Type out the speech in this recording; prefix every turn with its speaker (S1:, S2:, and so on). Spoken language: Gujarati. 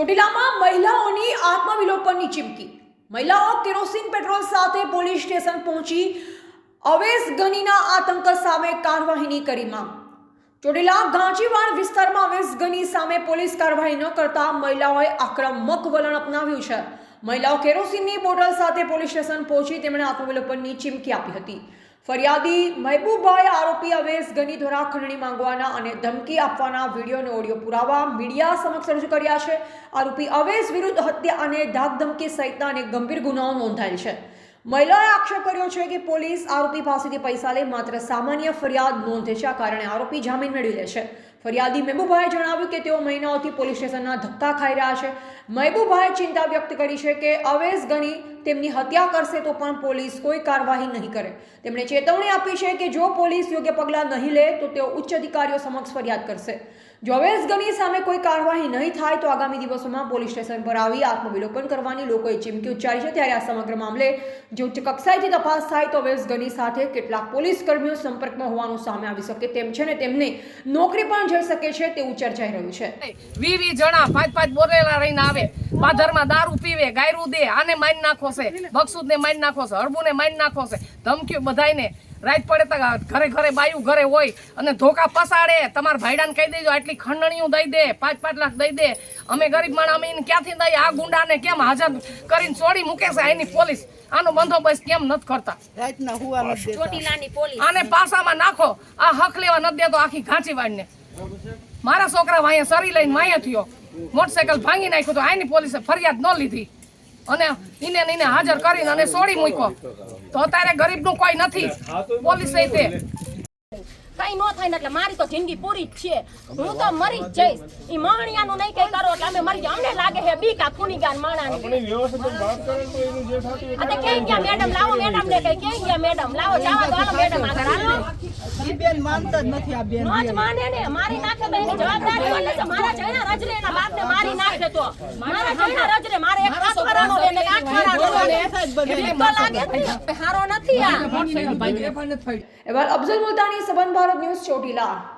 S1: ચોટીલામાં મહિલાઓની આત્મવિલોપનની ચીમકી. મહિલાઓ કેરોસીન પેટ્રોલ સાથે પોલીસ સ્ટેશન પહોંચી અવેશ ગનીના આતંક સામે કાર્યવાહીની કરી માંગ. ચોટીલા ગાંચીવાડ વિસ્તારમાં અવેશ ગની સામે પોલીસ કાર્યવાહી ન કરતા મહિલાઓએ આક્રમક વલણ અપનાવ્યું છે. મહિલાઓ કેરોસીનની બોટલ સાથે પોલીસ સ્ટેશન પહોંચી તેમણે આત્મવિલોપનની ચીમકી આપી હતી. ફરિયાદી મહેબૂબભાઈ આરોપી અવેશ ગની દ્વારા ખંડણી માંગવાના અને ધમકી આપવાના વીડિયો અને ઓડિયો પુરાવા મીડિયા સમક્ષ રજૂ કર્યા છે. આરોપી અવેશ વિરુદ્ધ હત્યા અને ધાકધમકી સહિતના અનેક ગંભીર ગુનાઓ નોંધાયેલ છે. મહિલાએ આક્ષેપ કર્યો છે કે પોલીસ આરોપી પાસેથી પૈસા લઈ માત્ર સામાન્ય ફરિયાદ નોંધે છે આ કારણે આરોપી જામીન મેળવી લે છે ફરિયાદી મહેબુભાઈએ જણાવ્યું કે તેઓ મહિનાઓથી પોલીસ સ્ટેશનના ધક્કા ખાઈ રહ્યા છે. મહેબુભાઈએ ચિંતા વ્યક્ત કરી છે કે અવેશ ગની તેમની હત્યા કરશે તો પણ પોલીસ કોઈ કાર્યવાહી નહીં કરે. તેમણે ચેતવણી આપી છે કે જો પોલીસ યોગ્ય પગલાં નહીં લે, તો તેઓ ઉચ્ચ અધિકારીઓ સમક્ષ ફરિયાદ કરશે. જો અવેશ ગની સામે કોઈ કાર્યવાહી નહીં થાય, તો આગામી દિવસોમાં પોલીસ સ્ટેશન પર આવી આત્મવિલોપન કરવાની લોકોએ ચીમકી ઉચ્ચારી છે. ત્યારે આ સમગ્ર મામલે જો ઉચ્ચ કક્ષાએથી તપાસ થાય તો અવેશ ગની સાથે કેટલાક પોલીસ કર્મીઓ સંપર્કમાં હોવાનું સામે આવી શકે તેમ છે ને તેમને નોકરી પણ જઈ શકે છે તેવું ચર્ચાઈ રહ્યું છે.
S2: વી વી જણા પાંચ પાંચ બોરેલા રહીને આવે પાધરમાં દારૂ પીવે, ગાયરું દે, આને મારી નાખો છે બક્ષુદ ને મારી નાખો છે હળબુ ને મારી નાખો છે, ધમકીઓ બધાયને રાત પડે તો ઘરે ઘરે બાયું ઘરે હોય અને ધોકા પસાડે. તમારા ભાઈડાને કહી દેજો આટલી ખંડણીઓ દઈ દે પાંચ પાંચ લાખ દઈ દે. અમે ગરીબ માણા અમે એને ક્યાંથી દઈએ? આ ગુંડાને કેમ હાજર કરીને છોડી મૂકે છે? એની પોલીસ. આનો બંદોબસ્ત કેમ નથી કરતા? આને પાસામાં નાખો. આ હક લેવા નથી દેતો આખી ઘાંચી વાળને મારા છોકરા અહીંયા સરી લઈને માયા થયો. મોટરસાયકલ ભાંગી નાખ્યું તો આની પોલીસે ફરિયાદ ન લીધી. અને એને ને એને હાજર કરીને અને છોડી મૂક્યો. તો અત્યારે ગરીબનું કોઈ નથી. પોલીસ તે.
S3: કઈ નો થાય એટલે મારી તો જિંદગી પૂરી જ છે. હું તો મરી જ જઈશ. ઈ માણિયાનું નહીં કઈ કરો એટલે અમે મરી જાય અમને લાગે છે બીક આ ખુનીગાન માણાની. અને ક્યાં ગયા? મેડમ લાવો મેડમ ને કઈ. ક્યાં ગયા મેડમ? લાવો જવા દો હાલો મેડમ આગળ હાલો.
S4: ઈ બેન માનતા જ નથી આ બેન
S3: નો જ માને ને. મારી નાખે તો એની જવાબદારી. એટલે મારા જઈના રજરે એના બાપને મારી નાખે તો. મારા જઈના રજરે મારે એક હારો નથી આ
S1: અહેવાલ અફઝલ મુલતાની સબન ભારત ન્યૂઝ ચોટીલા